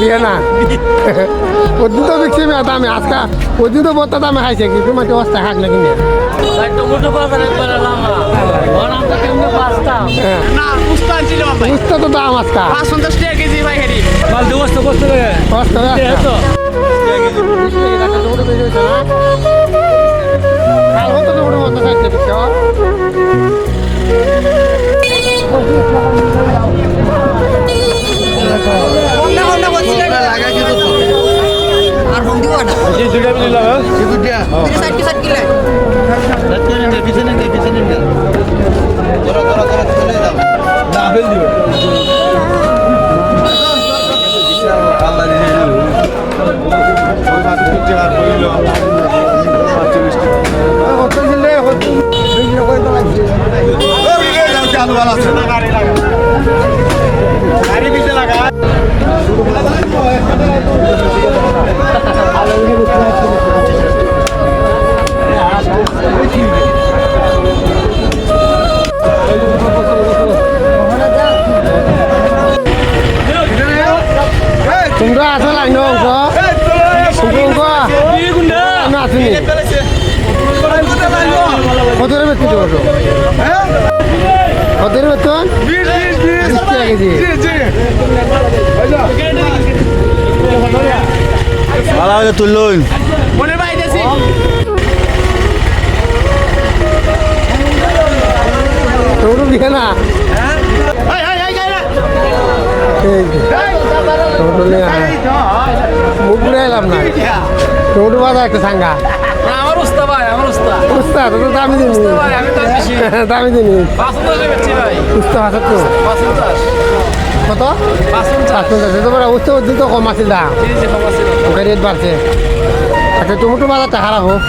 দিয়ে না। ওদিন তো দেখছি আমি দামে আজকা ওদিন তো বত্তা দামে খাইছে কি তোমার কি অবস্থা খাক না কিনে পাঁচটা। হ্যাঁ। না ভাই। বুঝতে তো দাম আজকা। পঞ্চাশ টাকা কেজি ভাই হেরি। কষ্ট তো কাল হতো তো কত কত বেতন বিশ টাকা কেজি। ভালো তুললুন। দিয়ে না? টমেটো নিয়ে মুখ ঘুরে এলাম না টমেটো বাজার একটা সাঙ্গা। ভাই আমার উস্তা উস্তা তো দামি দিনি দাম দিনি পাঁচ পঞ্চাশ উস্তা হাজার তো কত? পাঁচ পঞ্চাশ তোমার উস্তা ওদিন কম আছিল দাম আছে ওকে রেট বাড়ছে। আচ্ছা টমেটো বাজারটা হোক।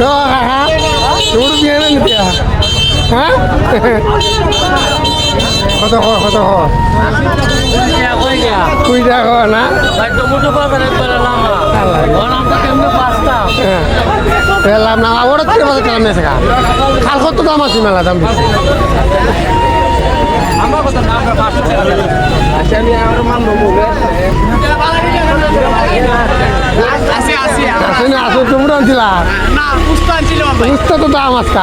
তো হ্যাঁ টমেটো দিয়ে নিতে হ্যাঁ? কত খ কত খ কুড়ি টাকা খ না? পাঁচটা? হ্যাঁ। পেলাম না ওরা তিন বাজার পেলাম না সেখা খাল কত দাম আছে মেলা দাম বেশি। আসি আসেনি আসো টমেটো আনছিলা ভাই তো দাম আজকা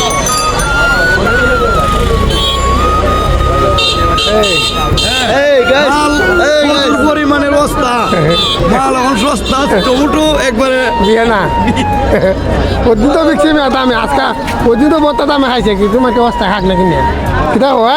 মাল এখন সস্তা টমেটো একবারে। দিয়ে না। ওদিন তো বিক্রি দামে, আজকা ওদিন তো বত্তা দামে খাইছে কি তোমাকে অবস্থা খাক না। কিনে কিটা হওয়া